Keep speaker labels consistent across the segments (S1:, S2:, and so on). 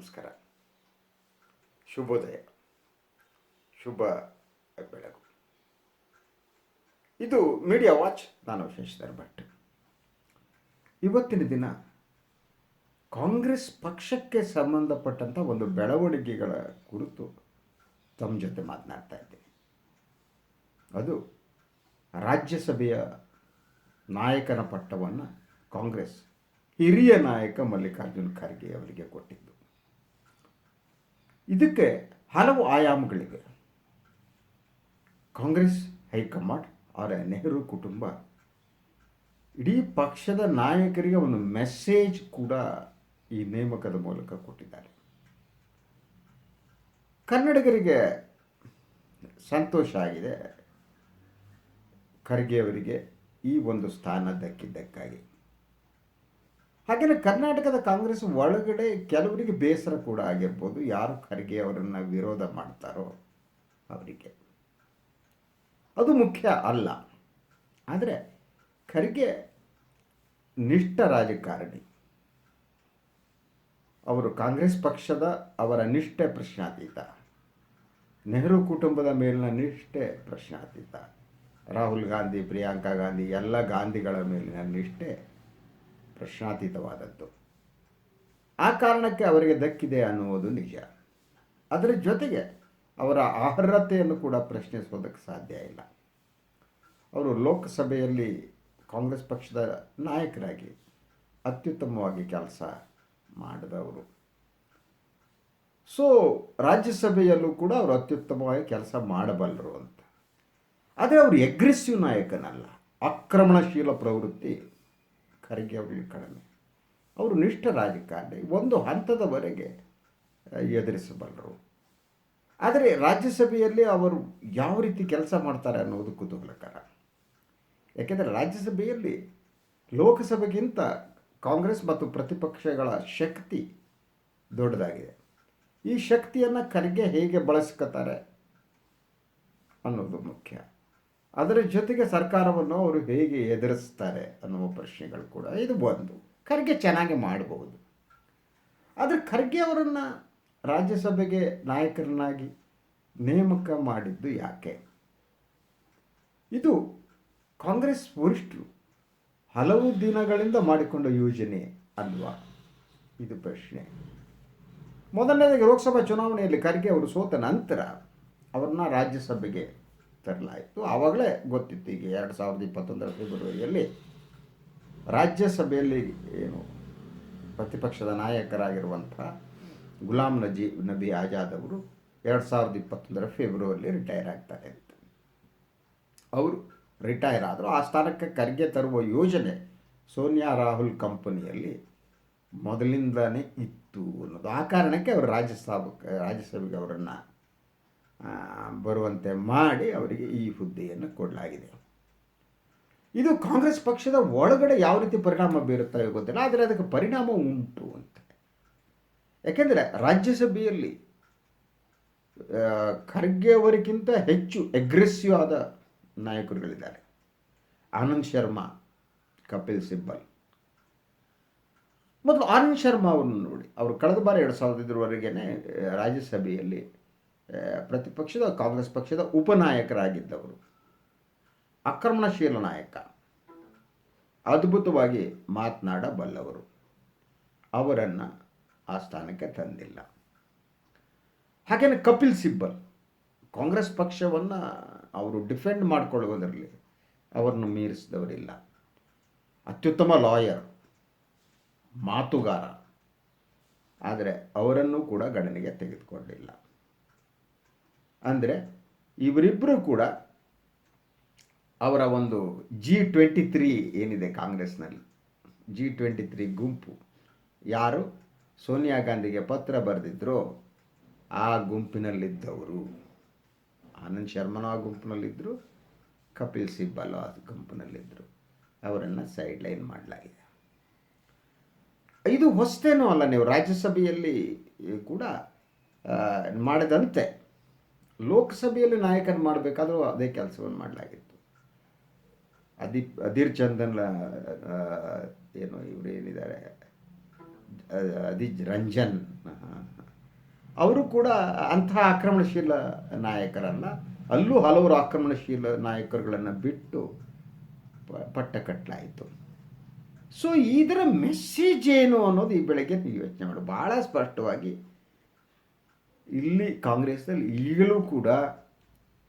S1: ನಮಸ್ಕಾರ. ಶುಭೋದಯ. ಶುಭ ಬೆಳಗು. ಇದು ಮೀಡಿಯಾ ವಾಚ್ ನಾನು ಶಶಿಧರ್ ಭಟ್ ಇವತ್ತಿನ ದಿನ ಕಾಂಗ್ರೆಸ್ ಪಕ್ಷಕ್ಕೆ ಸಂಬಂಧಪಟ್ಟಂಥ ಒಂದು ಬೆಳವಣಿಗೆಗಳ ಕುರಿತು ತಮ್ಮ ಜೊತೆ ಮಾತನಾಡ್ತಾ ಇದ್ದೀನಿ. ಅದು ರಾಜ್ಯಸಭೆಯ ನಾಯಕನ ಪಟ್ಟವನ್ನು ಕಾಂಗ್ರೆಸ್ ಹಿರಿಯ ನಾಯಕ ಮಲ್ಲಿಕಾರ್ಜುನ್ ಖರ್ಗೆ ಅವರಿಗೆ ಕೊಟ್ಟಿದ್ದು. ಇದಕ್ಕೆ ಹಲವು ಆಯಾಮಗಳಿವೆ. ಕಾಂಗ್ರೆಸ್, ಹೈಕಮಾಂಡ್ ಅವರ ನೆಹರು ಕುಟುಂಬ. ಇಡೀ ಪಕ್ಷದ ನಾಯಕರಿಗೆ ಒಂದು ಮೆಸೇಜ್ ಕೂಡ ಈ ನೇಮಕದ ಮೂಲಕ ಕೊಟ್ಟಿದ್ದಾರೆ. ಕನ್ನಡಿಗರಿಗೆ ಸಂತೋಷ ಆಗಿದೆ. ಖರ್ಗೆ ಅವರಿಗೆ ಈ ಒಂದು ಸ್ಥಾನ ದಕ್ಕಿದ್ದಕ್ಕಾಗಿ. ಹಾಗೆಯೇ ಕರ್ನಾಟಕದ ಕಾಂಗ್ರೆಸ್ ಒಳಗಡೆ ಕೆಲವರಿಗೆ ಬೇಸರ ಕೂಡ ಆಗಿರ್ಬೋದು. ಯಾರು ಖರ್ಗೆ ಅವರನ್ನು ವಿರೋಧ ಮಾಡ್ತಾರೋ ಅವರಿಗೆ. ಅದು ಮುಖ್ಯ ಅಲ್ಲ. ಆದರೆ ಖರ್ಗೆ ನಿಷ್ಠ ರಾಜಕಾರಣಿ. ಅವರು ಕಾಂಗ್ರೆಸ್ ಪಕ್ಷದ ಅವರ ನಿಷ್ಠೆ ಪ್ರಶ್ನಾತೀತ. ನೆಹರು ಕುಟುಂಬದ ಮೇಲಿನ ನಿಷ್ಠೆ ಪ್ರಶ್ನಾತೀತ. ರಾಹುಲ್ ಗಾಂಧಿ, ಪ್ರಿಯಾಂಕಾ ಗಾಂಧಿ, ಎಲ್ಲ ಗಾಂಧಿಗಳ ಮೇಲಿನ ನಿಷ್ಠೆ ಪ್ರಶ್ನಾತೀತವಾದದ್ದು. ಆ ಕಾರಣಕ್ಕೆ ಅವರಿಗೆ ದಕ್ಕಿದೆ ಅನ್ನುವುದು ನಿಜ. ಅದರ ಜೊತೆಗೆ ಅವರ ಅರ್ಹತೆಯನ್ನು ಕೂಡ ಪ್ರಶ್ನಿಸೋದಕ್ಕೆ ಸಾಧ್ಯ ಇಲ್ಲ. ಅವರು ಲೋಕಸಭೆಯಲ್ಲಿ ಕಾಂಗ್ರೆಸ್ ಪಕ್ಷದ ನಾಯಕರಾಗಿ ಅತ್ಯುತ್ತಮವಾಗಿ ಕೆಲಸ ಮಾಡಿದವರು. ಸೊ, ರಾಜ್ಯಸಭೆಯಲ್ಲೂ ಕೂಡ ಅವರು ಅತ್ಯುತ್ತಮವಾಗಿ ಕೆಲಸ ಮಾಡಬಲ್ಲರು ಅಂತ. ಆದರೆ ಅವರು ಎಗ್ರೆಸಿವ್ ನಾಯಕನಲ್ಲ. ಆಕ್ರಮಣಶೀಲ ಪ್ರವೃತ್ತಿ ಖರ್ಗೆ ಅವರಿಗೆ ಕಡಿಮೆ ಅವರು ನಿಷ್ಠ ರಾಜಕಾರಣಿ. ಒಂದು ಹಂತದವರೆಗೆ ಎದುರಿಸಬಲ್ಲರು. ಆದರೆ ರಾಜ್ಯಸಭೆಯಲ್ಲಿ ಅವರು ಯಾವ ರೀತಿ ಕೆಲಸ ಮಾಡ್ತಾರೆ ಅನ್ನೋದು ಕುತೂಹಲಕರ. ಯಾಕೆಂದರೆ ರಾಜ್ಯಸಭೆಯಲ್ಲಿ ಲೋಕಸಭೆಗಿಂತ ಕಾಂಗ್ರೆಸ್ ಮತ್ತು ಪ್ರತಿಪಕ್ಷಗಳ ಶಕ್ತಿ ದೊಡ್ಡದಾಗಿದೆ. ಈ ಶಕ್ತಿಯನ್ನು ಖರ್ಗೆ ಹೇಗೆ ಬಳಸ್ಕೋತಾರೆ ಅನ್ನೋದು ಮುಖ್ಯ. ಅದರ ಜೊತೆಗೆ ಸರ್ಕಾರವನ್ನು ಅವರು ಹೇಗೆ ಎದುರಿಸ್ತಾರೆ ಅನ್ನುವ ಪ್ರಶ್ನೆಗಳು ಕೂಡ ಇದು ಒಂದು. ಖರ್ಗೆ ಚೆನ್ನಾಗಿ ಮಾಡಬಹುದು ಆದರೆ ಖರ್ಗೆ ಅವರನ್ನು ರಾಜ್ಯಸಭೆಗೆ ನಾಯಕರನ್ನಾಗಿ ನೇಮಕ ಮಾಡಿದ್ದು ಯಾಕೆ? ಇದು ಕಾಂಗ್ರೆಸ್ ವರಿಷ್ಠರು ಹಲವು ದಿನಗಳಿಂದ ಮಾಡಿಕೊಂಡ ಯೋಜನೆ ಅಲ್ವಾ? ಇದು ಪ್ರಶ್ನೆ. ಮೊದಲನೇದಾಗಿ ಲೋಕಸಭಾ ಚುನಾವಣೆಯಲ್ಲಿ ಖರ್ಗೆ ಅವರು ಸೋತ ನಂತರ ಅವ್ರನ್ನ ರಾಜ್ಯಸಭೆಗೆ ತರಲಾಯಿತು. ಆವಾಗಲೇ ಗೊತ್ತಿತ್ತು ಈಗ ಎರಡು ಸಾವಿರದ ಇಪ್ಪತ್ತೊಂದರ ಫೆಬ್ರವರಿಯಲ್ಲಿ ರಾಜ್ಯಸಭೆಯಲ್ಲಿ ಏನು ಪ್ರತಿಪಕ್ಷದ ನಾಯಕರಾಗಿರುವಂಥ ಗುಲಾಂ ನಜಿ ನಬಿ ಆಜಾದ್ ಅವರು ಎರಡು ಸಾವಿರದ ಇಪ್ಪತ್ತೊಂದರ ಫೆಬ್ರವರಿಯಲ್ಲಿ ರಿಟೈರ್ ಆಗ್ತಾರೆ ಅಂತ. ಅವರು ರಿಟೈರ್ ಆದರು. ಆ ಸ್ಥಾನಕ್ಕೆ ಖರ್ಗೆ ತರುವ ಯೋಜನೆ ಸೋನಿಯಾ ರಾಹುಲ್ ಕಂಪನಿಯಲ್ಲಿ ಮೊದಲಿಂದಲೇ ಇತ್ತು ಅನ್ನೋದು. ಆ ಕಾರಣಕ್ಕೆ ಅವರು ರಾಜ್ಯಸಭೆ ರಾಜ್ಯಸಭೆಗೆ ಅವರನ್ನು ಬರುವಂತೆ ಮಾಡಿ ಅವರಿಗೆ ಈ ಹುದ್ದೆಯನ್ನು ಕೊಡಲಾಗಿದೆ. ಇದು ಕಾಂಗ್ರೆಸ್ ಪಕ್ಷದ ಒಳಗಡೆ ಯಾವ ರೀತಿ ಪರಿಣಾಮ ಬೀರುತ್ತೋ ಗೊತ್ತಿಲ್ಲ, ಆದರೆ ಅದಕ್ಕೆ ಪರಿಣಾಮ ಉಂಟು ಅಂತ. ಯಾಕೆಂದರೆ ರಾಜ್ಯಸಭೆಯಲ್ಲಿ ಖರ್ಗೆ ಅವರಿಗಿಂತ ಹೆಚ್ಚು ಎಗ್ರೆಸಿವ್ ಆದ ನಾಯಕರುಗಳಿದ್ದಾರೆ. ಆನಂದ್ ಶರ್ಮಾ, ಕಪಿಲ್ ಸಿಬ್ಬಲ್. ಮೊದಲು ಆನಂದ್ ಶರ್ಮಾ ಅವರನ್ನು ನೋಡಿ. ಅವರು ಕಳೆದ ಬಾರಿ ಎರಡು ಸಾವಿರದ ಐದರವರೆಗೆ ರಾಜ್ಯಸಭೆಯಲ್ಲಿ ಪ್ರತಿಪಕ್ಷದ ಕಾಂಗ್ರೆಸ್ ಪಕ್ಷದ ಉಪನಾಯಕರಾಗಿದ್ದವರು. ಆಕ್ರಮಣಶೀಲ ನಾಯಕ. ಅದ್ಭುತವಾಗಿ ಮಾತನಾಡಬಲ್ಲವರು. ಅವರನ್ನು ಆ ಸ್ಥಾನಕ್ಕೆ ತಂದಿಲ್ಲ. ಹಾಗೆಯೇ ಕಪಿಲ್ ಸಿಬ್ಬಲ್. ಕಾಂಗ್ರೆಸ್ ಪಕ್ಷವನ್ನು ಅವರು ಡಿಫೆಂಡ್ ಮಾಡಿಕೊಳ್ಳುವುದರಲ್ಲಿ ಅವರನ್ನು ಮೀರಿಸಿದವರಿಲ್ಲ. ಅತ್ಯುತ್ತಮ ಲಾಯರ್, ಮಾತುಗಾರ. ಆದರೆ ಅವರನ್ನು ಕೂಡ ಗಣನೆಗೆ ತೆಗೆದುಕೊಂಡಿಲ್ಲ. ಅಂದರೆ ಇವರಿಬ್ಬರು ಕೂಡ ಅವರ ಒಂದು ಜಿ ಟ್ವೆಂಟಿ ತ್ರೀ ಏನಿದೆ ಕಾಂಗ್ರೆಸ್ನಲ್ಲಿ? ಜಿ ಟ್ವೆಂಟಿ ತ್ರೀ ಗುಂಪು. ಯಾರು? ಸೋನಿಯಾ ಗಾಂಧಿಗೆ ಪತ್ರ ಬರೆದಿದ್ರೋ, ಆ ಗುಂಪಿನಲ್ಲಿದ್ದವರು. ಆನಂದ್ ಶರ್ಮನ ಆ ಗುಂಪಿನಲ್ಲಿದ್ದರು ಕಪಿಲ್ ಸಿಬ್ಬಲ್ ಆ ಗುಂಪಿನಲ್ಲಿದ್ದರು ಅವರನ್ನು ಸೈಡ್ ಲೈನ್ ಮಾಡಲಾಗಿದೆ. ಇದು ಹೊಸತೇನೂ ಅಲ್ಲ, ನೀವು ರಾಜ್ಯಸಭೆಯಲ್ಲಿ ಕೂಡ ಮಾಡಿದಂತೆ. ಲೋಕಸಭೆಯಲ್ಲಿ ನಾಯಕನ ಮಾಡಬೇಕಾದ್ರೂ ಅದೇ ಕೆಲಸವನ್ನು ಮಾಡಲಾಗಿತ್ತು. ಅದಿ ಅಧೀರ್ ಚಂದನ್ ಏನು ಇವರು ಏನಿದ್ದಾರೆ ಅದಿಜ್ ರಂಜನ್ ಅವರು ಕೂಡ ಅಂಥ ಆಕ್ರಮಣಶೀಲ ನಾಯಕರನ್ನು, ಅಲ್ಲೂ ಹಲವರು ಆಕ್ರಮಣಶೀಲ ನಾಯಕರುಗಳನ್ನು ಬಿಟ್ಟು ಪಟ್ಟ ಕಟ್ಟಲಾಯಿತು ಸೊ ಇದರ ಮೆಸೇಜ್ ಏನು ಅನ್ನೋದು ಈ ಬೆಳಗ್ಗೆ ನೀವು ಯೋಚನೆ ಮಾಡಿ. ಭಾಳ ಸ್ಪಷ್ಟವಾಗಿ ಇಲ್ಲಿ ಕಾಂಗ್ರೆಸ್ನಲ್ಲಿ ಈಗಲೂ ಕೂಡ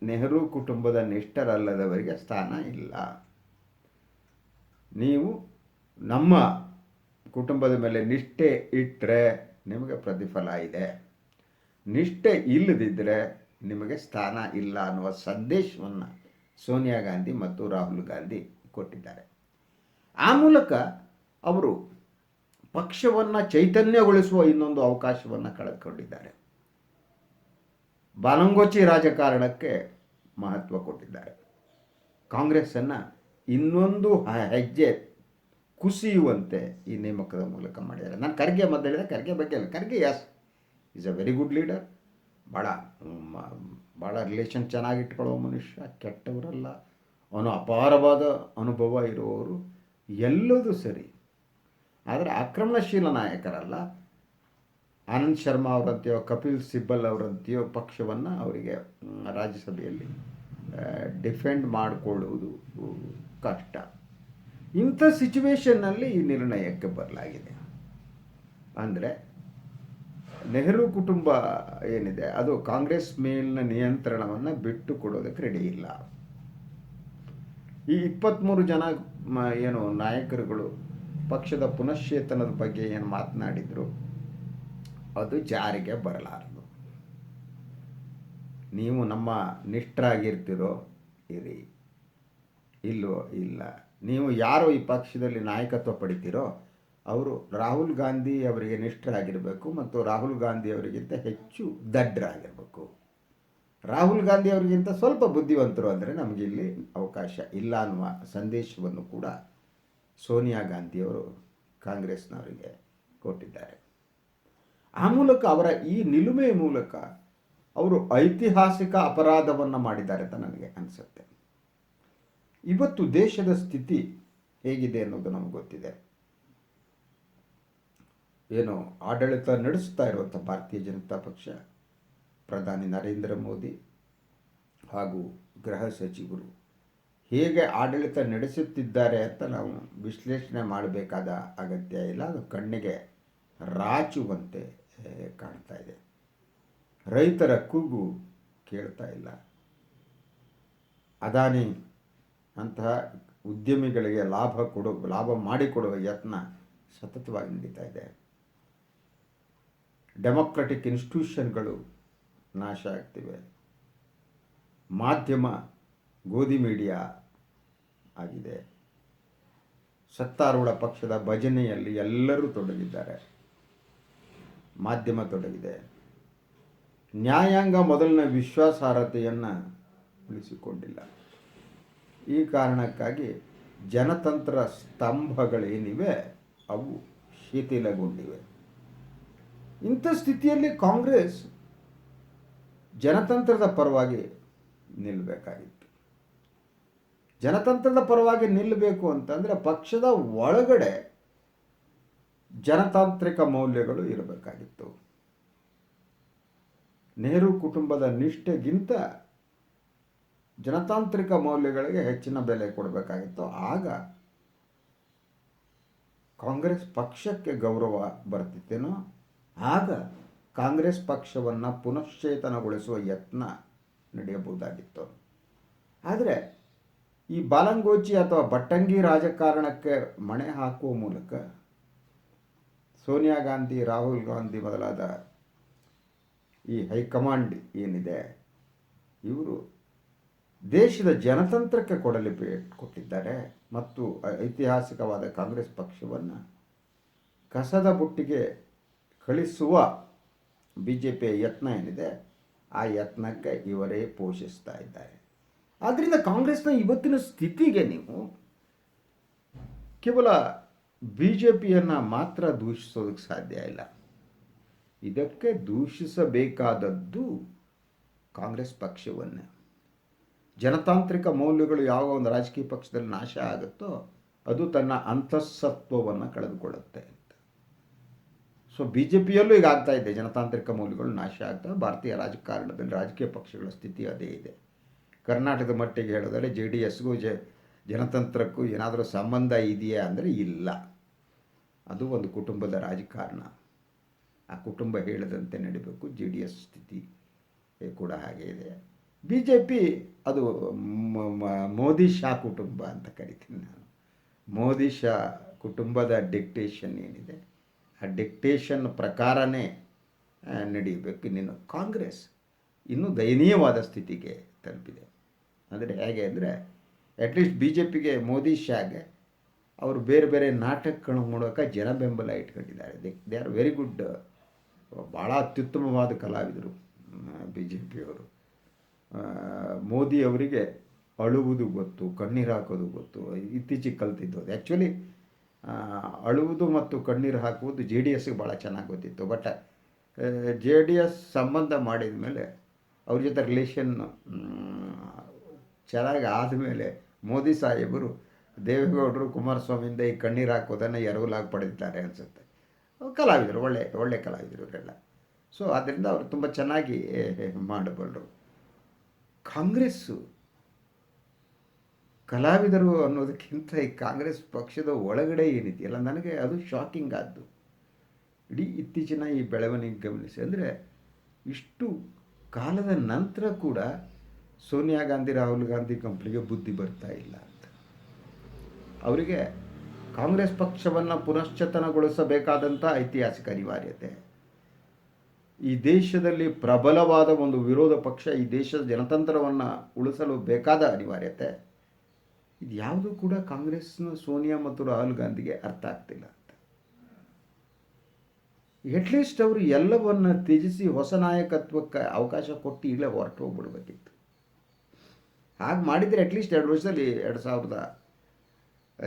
S1: ನೆಹರು ಕುಟುಂಬದ ನಿಷ್ಠರಲ್ಲದವರಿಗೆ ಸ್ಥಾನ ಇಲ್ಲ. ನೀವು ನಮ್ಮ ಕುಟುಂಬದ ಮೇಲೆ ನಿಷ್ಠೆ ಇಟ್ಟರೆ ನಿಮಗೆ ಪ್ರತಿಫಲ ಇದೆ. ನಿಷ್ಠೆ ಇಲ್ಲದಿದ್ದರೆ ನಿಮಗೆ ಸ್ಥಾನ ಇಲ್ಲ ಅನ್ನುವ ಸಂದೇಶವನ್ನು ಸೋನಿಯಾ ಗಾಂಧಿ ಮತ್ತು ರಾಹುಲ್ ಗಾಂಧಿ ಕೊಟ್ಟಿದ್ದಾರೆ. ಆ ಮೂಲಕ ಅವರು ಪಕ್ಷವನ್ನು ಚೈತನ್ಯಗೊಳಿಸುವ ಇನ್ನೊಂದು ಅವಕಾಶವನ್ನು ಕಳೆದುಕೊಂಡಿದ್ದಾರೆ. ಬಾಲಂಗೋಚಿ ರಾಜಕಾರಣಕ್ಕೆ ಮಹತ್ವ ಕೊಟ್ಟಿದ್ದಾರೆ. ಕಾಂಗ್ರೆಸ್ಸನ್ನು ಇನ್ನೊಂದು ಹೆಜ್ಜೆ ಕುಸಿಯುವಂತೆ ಈ ನೇಮಕದ ಮೂಲಕ ಮಾಡಿದ್ದಾರೆ. ನಾನು ಖರ್ಗೆ ಮೊದಲು ಹೇಳಿದೆ ಖರ್ಗೆ ಬಗ್ಗೆ ಅಲ್ಲ. Kharge yes is a very good leader ಭಾಳ ಭಾಳ ರಿಲೇಷನ್ ಚೆನ್ನಾಗಿ ಇಟ್ಕೊಳ್ಳೋ ಮನುಷ್ಯ, ಕೆಟ್ಟವರಲ್ಲ. ಅವನು ಅಪಾರವಾದ ಅನುಭವ ಇರುವವರು. ಎಲ್ಲದೂ ಸರಿ. ಆದರೆ ಆಕ್ರಮಣಶೀಲ ನಾಯಕರಲ್ಲ. ಆನಂದ್ ಶರ್ಮಾ ಅವರಂತೆಯೋ, ಕಪಿಲ್ ಸಿಬ್ಬಲ್ ಅವರಂತೆಯೋ ಪಕ್ಷವನ್ನು ಅವರಿಗೆ ರಾಜ್ಯಸಭೆಯಲ್ಲಿ ಡಿಫೆಂಡ್ ಮಾಡಿಕೊಳ್ಳುವುದು ಕಷ್ಟ. ಇಂಥ ಸಿಚುವೇಷನ್ನಲ್ಲಿ ಈ ನಿರ್ಣಯಕ್ಕೆ ಬರಲಾಗಿದೆ. ಅಂದರೆ, ನೆಹರು ಕುಟುಂಬ ಏನಿದೆ, ಅದು ಕಾಂಗ್ರೆಸ್ ಮೇಲಿನ ನಿಯಂತ್ರಣವನ್ನು ಬಿಟ್ಟು ಕೊಡೋದಕ್ಕೆ ರೆಡಿ ಇಲ್ಲ. ಈ ಇಪ್ಪತ್ತ್ಮೂರು ಜನ ಏನು ನಾಯಕರುಗಳು ಪಕ್ಷದ ಪುನಶ್ಚೇತನದ ಬಗ್ಗೆ ಏನು ಮಾತನಾಡಿದರು? ಅದು ಜಾರಿಗೆ ಬರಲಾರದು. ನೀವು ನಮ್ಮ ನಿಷ್ಠರಾಗಿರ್ತಿರೋ, ಇರಿ. ಇಲ್ಲೋ ಇಲ್ಲ. ನೀವು ಯಾರು ಈ ಪಕ್ಷದಲ್ಲಿ ನಾಯಕತ್ವ ಪಡಿತೀರೋ, ಅವರು ರಾಹುಲ್ ಗಾಂಧಿ ಅವರಿಗೆ ನಿಷ್ಠರಾಗಿರಬೇಕು ಮತ್ತು ರಾಹುಲ್ ಗಾಂಧಿ ಅವರಿಗಿಂತ ಹೆಚ್ಚು ದಡ್ಡರಾಗಿರಬೇಕು ರಾಹುಲ್ ಗಾಂಧಿ ಅವರಿಗಿಂತ ಸ್ವಲ್ಪ ಬುದ್ಧಿವಂತರು ಅಂದರೆ ನಮಗಿಲ್ಲಿ ಅವಕಾಶ ಇಲ್ಲ ಅನ್ನುವ ಸಂದೇಶವನ್ನು ಕೂಡ ಸೋನಿಯಾ ಗಾಂಧಿಯವರು ಕಾಂಗ್ರೆಸ್ನವರಿಗೆ ಕೊಟ್ಟಿದ್ದಾರೆ. ಆ ಮೂಲಕ ಅವರ ಈ ನಿಲುಮೆಯ ಮೂಲಕ ಅವರು ಐತಿಹಾಸಿಕ ಅಪರಾಧವನ್ನು ಮಾಡಿದ್ದಾರೆ ಅಂತ ನನಗೆ ಅನಿಸುತ್ತೆ. ಇವತ್ತು ದೇಶದ ಸ್ಥಿತಿ ಹೇಗಿದೆ ಅನ್ನೋದು ನಮಗೆ ಗೊತ್ತಿದೆ. ಏನು ಆಡಳಿತ ನಡೆಸ್ತಾ ಇರುವಂಥ ಭಾರತೀಯ ಜನತಾ ಪಕ್ಷ, ಪ್ರಧಾನಿ ನರೇಂದ್ರ ಮೋದಿ ಹಾಗೂ ಗೃಹ ಸಚಿವರು ಹೇಗೆ ಆಡಳಿತ ನಡೆಸುತ್ತಿದ್ದಾರೆ ಅಂತ ನಾವು ವಿಶ್ಲೇಷಣೆ ಮಾಡಬೇಕಾದ ಅಗತ್ಯ ಇಲ್ಲ. ಅದು ಕಣ್ಣಿಗೆ ರಾಚುವಂತೆ ಕಾಣ್ತಾ ಇದೆ. ರೈತರ ಕೂಗು ಕೇಳ್ತಾ ಇಲ್ಲ. ಅದಾನಿ ಅಂತಹ ಉದ್ಯಮಿಗಳಿಗೆ ಲಾಭ ಕೊಡೋ, ಲಾಭ ಮಾಡಿಕೊಡುವ ಯತ್ನ ಸತತವಾಗಿ ನಡೀತಾ ಇದೆ. ಡೆಮೊಕ್ರೆಟಿಕ್ ಇನ್ಸ್ಟಿಟ್ಯೂಷನ್ಗಳು ನಾಶ ಆಗ್ತಿವೆ. ಮಾಧ್ಯಮ, ಗೋಧಿ ಮೀಡಿಯಾ ಆಗಿದೆ. ಸತ್ತಾರೂಢ ಪಕ್ಷದ ಭಜನೆಯಲ್ಲಿ ಎಲ್ಲರೂ ತೊಡಗಿದ್ದಾರೆ. ಮಾಧ್ಯಮ ತೊಡಗಿದೆ. ನ್ಯಾಯಾಂಗ ಮೊದಲಿನ ವಿಶ್ವಾಸಾರ್ಹತೆಯನ್ನು ಉಳಿಸಿಕೊಂಡಿಲ್ಲ. ಈ ಕಾರಣಕ್ಕಾಗಿ ಜನತಂತ್ರ ಸ್ತಂಭಗಳೇನಿವೆ, ಅವು ಶಿಥಿಲಗೊಂಡಿವೆ. ಇಂಥ ಸ್ಥಿತಿಯಲ್ಲಿ ಕಾಂಗ್ರೆಸ್ ಜನತಂತ್ರದ ಪರವಾಗಿ ನಿಲ್ಲಬೇಕಾಗಿತ್ತು ಜನತಂತ್ರದ ಪರವಾಗಿ ನಿಲ್ಲಬೇಕು ಅಂತಂದರೆ ಪಕ್ಷದ ಒಳಗಡೆ ಜನತಾಂತ್ರಿಕ ಮೌಲ್ಯಗಳು ಇರಬೇಕಾಗಿತ್ತು. ನೆಹರು ಕುಟುಂಬದ ನಿಷ್ಠೆಗಿಂತ ಜನತಾಂತ್ರಿಕ ಮೌಲ್ಯಗಳಿಗೆ ಹೆಚ್ಚಿನ ಬೆಲೆ ಕೊಡಬೇಕಾಗಿತ್ತು. ಆಗ ಕಾಂಗ್ರೆಸ್ ಪಕ್ಷಕ್ಕೆ ಗೌರವ ಬರ್ತಿತ್ತೇನೋ, ಆಗ ಕಾಂಗ್ರೆಸ್ ಪಕ್ಷವನ್ನು ಪುನಶ್ಚೇತನಗೊಳಿಸುವ ಯತ್ನ ನಡೆಯಬಹುದಾಗಿತ್ತು. ಆದರೆ ಈ ಬಾಲಂಗೋಚಿ ಅಥವಾ ಬಟ್ಟಂಗಿ ರಾಜಕಾರಣಕ್ಕೆ ಮಣೆ ಹಾಕುವ ಮೂಲಕ ಸೋನಿಯಾ ಗಾಂಧಿ, ರಾಹುಲ್ ಗಾಂಧಿ ಮೊದಲಾದ ಈ ಹೈಕಮಾಂಡ್ ಏನಿದೆ, ಇವರು ದೇಶದ ಜನತಂತ್ರಕ್ಕೆ ಕೊಡಲಿ ಕೊಟ್ಟಿದ್ದಾರೆ ಮತ್ತು ಐತಿಹಾಸಿಕವಾದ ಕಾಂಗ್ರೆಸ್ ಪಕ್ಷವನ್ನು ಕಸದ ಬುಟ್ಟಿಗೆ ಕಳಿಸುವ ಬಿ ಜೆ ಪಿಯ ಯತ್ನ ಏನಿದೆ, ಆ ಯತ್ನಕ್ಕೆ ಇವರೇ ಪೋಷಿಸ್ತಾ ಇದ್ದಾರೆ. ಆದ್ದರಿಂದ ಕಾಂಗ್ರೆಸ್ನ ಇವತ್ತಿನ ಸ್ಥಿತಿಗೆ ನೀವು ಕೇವಲ ಬಿ ಜೆ ಪಿಯನ್ನು ಮಾತ್ರ ದೂಷಿಸೋದಕ್ಕೆ ಸಾಧ್ಯ ಇಲ್ಲ. ಇದಕ್ಕೆ ದೂಷಿಸಬೇಕಾದದ್ದು ಕಾಂಗ್ರೆಸ್ ಪಕ್ಷವನ್ನು. ಜನತಾಂತ್ರಿಕ ಮೌಲ್ಯಗಳು ಯಾವ ಒಂದು ರಾಜಕೀಯ ಪಕ್ಷದಲ್ಲಿ ನಾಶ ಆಗುತ್ತೋ ಅದು ತನ್ನ ಅಂತಃಸತ್ವವನ್ನು ಕಳೆದುಕೊಳ್ಳುತ್ತೆ ಅಂತ. ಸೊ ಬಿ ಜೆ ಪಿಯಲ್ಲೂ ಈಗ ಆಗ್ತಾ ಇದೆ. ಜನತಾಂತ್ರಿಕ ಮೌಲ್ಯಗಳು ನಾಶ ಆಗ್ತವೆ ಭಾರತೀಯ ರಾಜಕಾರಣದಲ್ಲಿ ರಾಜಕೀಯ ಪಕ್ಷಗಳ ಸ್ಥಿತಿ ಅದೇ ಇದೆ. ಕರ್ನಾಟಕದ ಮಟ್ಟಿಗೆ ಹೇಳಿದರೆ ಜೆ ಡಿ ಎಸ್ಗೂ ಜನತಂತ್ರಕ್ಕೂ ಏನಾದರೂ ಸಂಬಂಧ ಇದೆಯಾ ಅಂದರೆ ಇಲ್ಲ. ಅದು ಒಂದು ಕುಟುಂಬದ ರಾಜಕಾರಣ. ಆ ಕುಟುಂಬ ಹೇಳದಂತೆ ನಡಿಬೇಕು. ಜೆ ಡಿ ಎಸ್ ಸ್ಥಿತಿ ಕೂಡ ಹಾಗೆ ಇದೆ. ಬಿ ಜೆ ಪಿ ಅದು ಮೋದಿ ಶಾ ಕುಟುಂಬ ಅಂತ ಕರಿತೀನಿ ನಾನು. ಮೋದಿ ಶಾ ಕುಟುಂಬದ ಡಿಕ್ಟೇಷನ್ ಏನಿದೆ? ಆ ಡಿಕ್ಟೇಷನ್ ಪ್ರಕಾರನೇ ನಡೀಬೇಕು. ಇನ್ನೇನು ಕಾಂಗ್ರೆಸ್ ಇನ್ನೂ ದಯನೀಯವಾದ ಸ್ಥಿತಿಗೆ ತಲುಪಿದೆ. ಅಂದರೆ ಹೇಗೆ ಅಂದರೆ ಅಟ್ಲೀಸ್ಟ್ ಬಿ ಜೆ ಪಿಗೆ ಮೋದಿ ಶಾಗೆ ಅವರು ಬೇರೆ ಬೇರೆ ನಾಟಕಗಳನ್ನು ಮೂಲಕ ಜನ ಬೆಂಬಲ ಇಟ್ಕೊಂಡಿದ್ದಾರೆ they they are very good ಭಾಳ ಅತ್ಯುತ್ತಮವಾದ ಕಲಾವಿದರು ಬಿ ಜೆ ಪಿಯವರು ಮೋದಿ ಅವರಿಗೆ ಅಳುವುದು ಗೊತ್ತು, ಕಣ್ಣೀರು ಹಾಕೋದು ಗೊತ್ತು, ಇತ್ತೀಚೆಗೆ ಕಲ್ತಿದ್ದು ಅದು ಆ್ಯಕ್ಚುಲಿ ಅಳುವುದು ಮತ್ತು ಕಣ್ಣೀರು ಹಾಕುವುದು ಜೆ ಡಿ ಎಸ್ಗೆ ಭಾಳ ಚೆನ್ನಾಗಿ ಗೊತ್ತಿತ್ತು. ಬಟ್ ಜೆ ಡಿ ಎಸ್ ಸಂಬಂಧ ಮಾಡಿದ ಮೇಲೆ ಅವ್ರ ಜೊತೆ ರಿಲೇಷನ್ ಚೆನ್ನಾಗಿ ಆದಮೇಲೆ ಮೋದಿ ಸಾಹೇಬರು ದೇವೇಗೌಡರು ಕುಮಾರಸ್ವಾಮಿಯಿಂದ ಈ ಕಣ್ಣೀರು ಹಾಕೋದನ್ನು ಎರವಲಾಗಿ ಪಡೆದಿದ್ದಾರೆ ಅನಿಸುತ್ತೆ. ಕಲಾವಿದರು, ಒಳ್ಳೆ ಒಳ್ಳೆ ಕಲಾವಿದರು ಇವರೆಲ್ಲ. ಸೊ ಆದ್ದರಿಂದ ಅವರು ತುಂಬ ಚೆನ್ನಾಗಿ ಮಾಡಬಲ್ಲರು ಕಾಂಗ್ರೆಸ್ಸು, ಕಲಾವಿದರು ಅನ್ನೋದಕ್ಕಿಂತ ಈ ಕಾಂಗ್ರೆಸ್ ಪಕ್ಷದ ಒಳಗಡೆ ಏನಿದೆಯಲ್ಲ, ನನಗೆ ಅದು ಶಾಕಿಂಗ್ ಆದ್ದು. ಇಡೀ ಇತ್ತೀಚಿನ ಈ ಬೆಳವಣಿಗೆ ಗಮನಿಸಿ ಅಂದರೆ, ಇಷ್ಟು ಕಾಲದ ನಂತರ ಕೂಡ ಸೋನಿಯಾ ಗಾಂಧಿ, ರಾಹುಲ್ ಗಾಂಧಿ ಕಂಪ್ನಿಗೆ ಬುದ್ಧಿ ಬರ್ತಾ ಇಲ್ಲ. ಅವರಿಗೆ ಕಾಂಗ್ರೆಸ್ ಪಕ್ಷವನ್ನು ಪುನಶ್ಚೇತನಗೊಳಿಸಬೇಕಾದಂಥ ಐತಿಹಾಸಿಕ ಅನಿವಾರ್ಯತೆ. ಈ ದೇಶದಲ್ಲಿ ಪ್ರಬಲವಾದ ಒಂದು ವಿರೋಧ ಪಕ್ಷ ಈ ದೇಶದ ಜನತಂತ್ರವನ್ನು ಉಳಿಸಲು ಬೇಕಾದ ಅನಿವಾರ್ಯತೆ. ಇದು ಯಾವುದೂ ಕೂಡ ಕಾಂಗ್ರೆಸ್ನ ಸೋನಿಯಾ ಮತ್ತು ರಾಹುಲ್ ಗಾಂಧಿಗೆ ಅರ್ಥ ಆಗ್ತಿಲ್ಲ ಅಂತ. ಎಟ್ಲೀಸ್ಟ್ ಅವರು ಎಲ್ಲವನ್ನ ತ್ಯಜಿಸಿ ಹೊಸ ನಾಯಕತ್ವಕ್ಕೆ ಅವಕಾಶ ಕೊಟ್ಟು ಈಗಲೇ ಹೊರಟು ಹೋಗ್ಬಿಡ್ಬೇಕಿತ್ತು. ಹಾಗೆ ಮಾಡಿದರೆ ಅಟ್ಲೀಸ್ಟ್ ಎರಡು ವರ್ಷದಲ್ಲಿ ಎರಡು ಸಾವಿರದ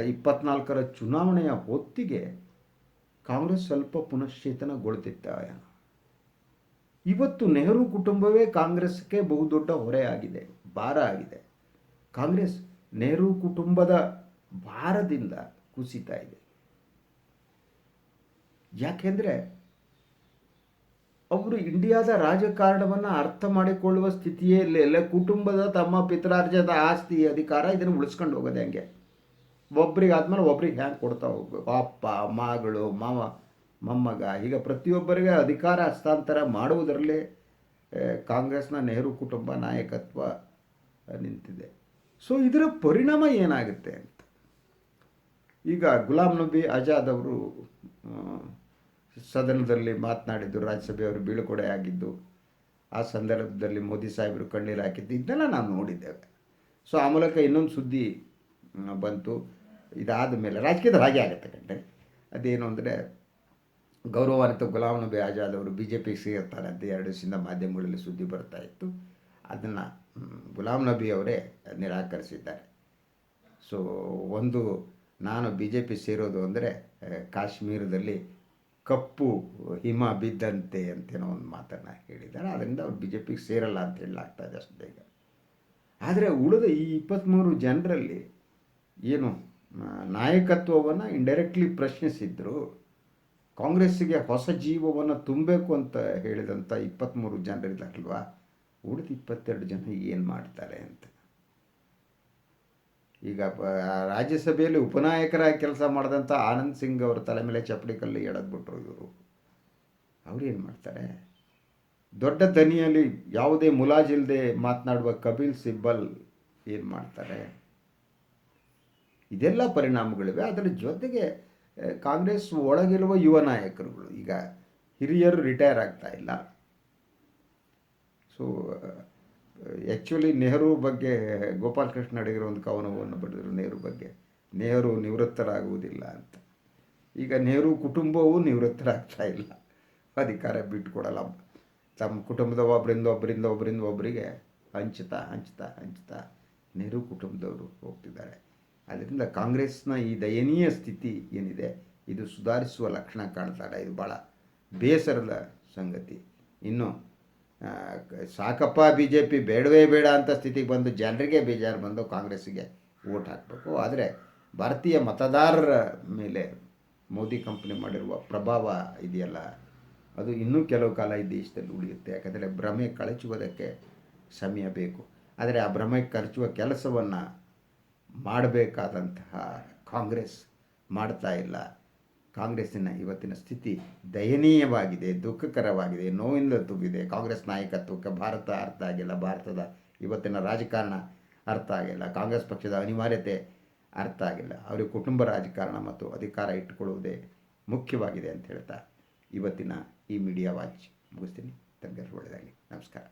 S1: ಇಪ್ಪತ್ನಾಲ್ಕರ ಚುನಾವಣೆಯ ಹೊತ್ತಿಗೆ ಕಾಂಗ್ರೆಸ್ ಸ್ವಲ್ಪ ಪುನಶ್ಚೇತನಗೊಳ್ತಿತ್ತ ಇವತ್ತು ನೆಹರು ಕುಟುಂಬವೇ ಕಾಂಗ್ರೆಸ್ಗೆ ಬಹುದೊಡ್ಡ ಹೊರೆ ಆಗಿದೆ, ಭಾರ ಆಗಿದೆ. ಕಾಂಗ್ರೆಸ್ ನೆಹರು ಕುಟುಂಬದ ಭಾರದಿಂದ ಕುಸಿತಾ ಇದೆ. ಯಾಕೆಂದರೆ ಅವರು ಇಂಡಿಯಾದ ರಾಜಕಾರಣವನ್ನು ಅರ್ಥ ಮಾಡಿಕೊಳ್ಳುವ ಸ್ಥಿತಿಯೇ ಇಲ್ಲ ಕುಟುಂಬದ ತಮ್ಮ ಪಿತ್ರಾರ್ಜದ ಆಸ್ತಿ, ಅಧಿಕಾರ ಇದನ್ನು ಉಳಿಸ್ಕೊಂಡು ಹೋಗೋದು ಹೆಂಗೆ? ಒಬ್ರಿಗೆ ಆದ್ಮೇಲೆ ಒಬ್ರಿಗೆ ಹ್ಯಾಂಗೆ ಕೊಡ್ತಾ ಹೋಗ್ಬೇಕು ಅಪ್ಪ, ಮಗಳು, ಮಾವ, ಮೊಮ್ಮಗ. ಈಗ ಪ್ರತಿಯೊಬ್ಬರಿಗೆ ಅಧಿಕಾರ ಹಸ್ತಾಂತರ ಮಾಡುವುದರಲ್ಲೇ ಕಾಂಗ್ರೆಸ್ನ ನೆಹರು ಕುಟುಂಬ ನಾಯಕತ್ವ ನಿಂತಿದೆ. ಸೊ, ಇದರ ಪರಿಣಾಮ ಏನಾಗುತ್ತೆ ಅಂತ? ಈಗ ಗುಲಾಂ ನಬಿ ಆಜಾದ್ ಅವರು ಸದನದಲ್ಲಿ ಮಾತನಾಡಿದ್ದು ರಾಜ್ಯಸಭೆಯವರು ಬೀಳ್ಕೊಡೆ ಆಗಿದ್ದು, ಆ ಸಂದರ್ಭದಲ್ಲಿ ಮೋದಿ ಸಾಹೇಬರು ಕಣ್ಣೀರು ಹಾಕಿದ್ದು, ಇದನ್ನೆಲ್ಲ ನಾವು ನೋಡಿದ್ದೇವೆ. ಸೊ, ಆ ಮೂಲಕ ಇನ್ನೊಂದು ಸುದ್ದಿ ಬಂತು. ಇದಾದ ಮೇಲೆ ರಾಜಕೀಯದ ಹಾಗೆ ಆಗುತ್ತೆ ಕಂಡ್ರೆ ಅದೇನು ಅಂದರೆ ಗೌರವಾನ್ವಿತ ಗುಲಾಮ್ ನಬಿ ಆಜಾದ್ ಅವರು ಬಿ ಜೆ ಪಿಗೆ ಸೇರ್ತಾರೆ ಅಂತ ಎರಡು ದಿವಸದಿಂದ ಮಾಧ್ಯಮಗಳಲ್ಲಿ ಸುದ್ದಿ ಬರ್ತಾ ಇತ್ತು. ಅದನ್ನು ಗುಲಾಮ್ ನಬಿ ಅವರೇ ನಿರಾಕರಿಸಿದ್ದಾರೆ. ಸೊ ಒಂದು ನಾನು ಬಿ ಜೆ ಪಿ ಸೇರೋದು ಅಂದರೆ ಕಾಶ್ಮೀರದಲ್ಲಿ ಕಪ್ಪು ಹಿಮ ಬಿದ್ದಂತೆ ಅಂತೇನೋ ಒಂದು ಮಾತನ್ನು ಹೇಳಿದ್ದಾರೆ. ಅದರಿಂದ ಅವ್ರು ಬಿ ಜೆ ಪಿಗೆ ಸೇರಲ್ಲ ಅಂತ ಹೇಳಲಾಗ್ತಾ ಇದೆ ಅಷ್ಟು ಬೇಗ ಆದರೆ ಉಳಿದ ಈ ಇಪ್ಪತ್ತ್ಮೂರು ಜನರಲ್ಲಿ ಏನು ನಾಯಕತ್ವವನ್ನು ಇಂಡೈರೆಕ್ಟ್ಲಿ ಪ್ರಶ್ನಿಸಿದ್ರು. ಕಾಂಗ್ರೆಸ್ಸಿಗೆ ಹೊಸ ಜೀವವನ್ನು ತುಂಬಬೇಕು ಅಂತ ಹೇಳಿದಂಥ ಇಪ್ಪತ್ತ್ಮೂರು ಜನರಿದ್ದಾರಲ್ವಾ ಉಳಿದ ಇಪ್ಪತ್ತೆರಡು ಜನ ಏನು ಮಾಡ್ತಾರೆ ಅಂತ. ಈಗ ರಾಜ್ಯಸಭೆಯಲ್ಲಿ ಉಪನಾಯಕರಾಗಿ ಕೆಲಸ ಮಾಡಿದಂಥ ಆನಂದ್ ಸಿಂಗ್ ಅವರ ತಲೆ ಮೇಲೆ ಚಪ್ಪಡಿ ಕಲ್ಲು ಎಳೆದ್ಬಿಟ್ರು ಇವರು. ಅವ್ರೇನು ಮಾಡ್ತಾರೆ? ದೊಡ್ಡ ದನಿಯಲ್ಲಿ ಯಾವುದೇ ಮುಲಾಜಿಲ್ಲದೆ ಮಾತನಾಡುವ ಕಪಿಲ್ ಸಿಬ್ಬಲ್ ಏನು ಮಾಡ್ತಾರೆ? ಇದೆಲ್ಲ ಪರಿಣಾಮಗಳಿವೆ. ಅದರ ಜೊತೆಗೆ ಕಾಂಗ್ರೆಸ್ ಒಳಗಿರುವ ಯುವ ನಾಯಕರುಗಳು, ಈಗ ಹಿರಿಯರು ರಿಟೈರ್ ಆಗ್ತಾ ಇಲ್ಲ. ಸೊ ಆ್ಯಕ್ಚುಲಿ ನೆಹರು ಬಗ್ಗೆ ಗೋಪಾಲಕೃಷ್ಣ ಅಡಿಗರು ಒಂದು ಕವನವನ್ನು ಬರೆದರು, ನೆಹರು ಬಗ್ಗೆ ನೆಹರು ನಿವೃತ್ತರಾಗುವುದಿಲ್ಲ ಅಂತ. ಈಗ ನೆಹರು ಕುಟುಂಬವೂ ನಿವೃತ್ತರಾಗ್ತಾ ಇಲ್ಲ. ಅಧಿಕಾರ ಬಿಟ್ಟುಕೊಡಲ್ಲ. ತಮ್ಮ ಕುಟುಂಬದ ಒಬ್ಬರಿಂದ ಒಬ್ಬರಿಂದ ಒಬ್ಬರಿಂದ ಒಬ್ಬರಿಗೆ ಹಂಚ್ತಾ ಹಂಚ್ತಾ ಹಂಚ್ತಾ ನೆಹರು ಕುಟುಂಬದವರು ಹೋಗ್ತಿದ್ದಾರೆ. ಅದರಿಂದ ಕಾಂಗ್ರೆಸ್ನ ಈ ದಯನೀಯ ಸ್ಥಿತಿ ಏನಿದೆ, ಇದು ಸುಧಾರಿಸುವ ಲಕ್ಷಣ ಕಾಣ್ತಾ ಇಲ್ಲ ಇದು ಭಾಳ ಬೇಸರದ ಸಂಗತಿ. ಇನ್ನು ಸಾಕಪ್ಪ ಬಿ ಜೆ ಪಿ ಬೇಡವೇ ಬೇಡ ಅಂತ ಸ್ಥಿತಿಗೆ ಬಂದು ಜನರಿಗೆ ಬೇಜಾರು ಬಂದು ಕಾಂಗ್ರೆಸ್ಸಿಗೆ ಓಟ್ ಹಾಕಬೇಕು. ಆದರೆ ಭಾರತೀಯ ಮತದಾರರ ಮೇಲೆ ಮೋದಿ ಕಂಪನಿ ಮಾಡಿರುವ ಪ್ರಭಾವ ಇದೆಯಲ್ಲ, ಅದು ಇನ್ನೂ ಕೆಲವು ಕಾಲ ಈ ದೇಶದಲ್ಲಿ ಉಳಿಯುತ್ತೆ. ಯಾಕಂದರೆ ಭ್ರಮೆ ಕಳಚುವುದಕ್ಕೆ ಸಮಯ ಬೇಕು. ಆದರೆ ಆ ಭ್ರಮೆ ಕಳಚುವ ಕೆಲಸವನ್ನು ಮಾಡಬೇಕಾದಂತಹ ಕಾಂಗ್ರೆಸ್ ಮಾಡ್ತಾ ಇಲ್ಲ. ಕಾಂಗ್ರೆಸ್ಸಿನ ಇವತ್ತಿನ ಸ್ಥಿತಿ ದಯನೀಯವಾಗಿದೆ, ದುಃಖಕರವಾಗಿದೆ, ನೋವಿಂದ ತುಂಬಿದೆ. ಕಾಂಗ್ರೆಸ್ ನಾಯಕತ್ವಕ್ಕೆ ಭಾರತ ಅರ್ಥ ಆಗಿಲ್ಲ, ಭಾರತದ ಇವತ್ತಿನ ರಾಜಕಾರಣ ಅರ್ಥ ಆಗಿಲ್ಲ, ಕಾಂಗ್ರೆಸ್ ಪಕ್ಷದ ಅನಿವಾರ್ಯತೆ ಅರ್ಥ ಆಗಿಲ್ಲ. ಅವರಿಗೆ ಕುಟುಂಬ ರಾಜಕಾರಣ ಮತ್ತು ಅಧಿಕಾರ ಇಟ್ಟುಕೊಳ್ಳುವುದೇ ಮುಖ್ಯವಾಗಿದೆ ಅಂತ ಹೇಳ್ತಾ ಇವತ್ತಿನ ಈ ಮೀಡಿಯಾ ವಾಚ್ ಮುಗಿಸ್ತೀನಿ. ತಮಗೆ ಒಳ್ಳೆಯದಾಗಲಿ ನಮಸ್ಕಾರ.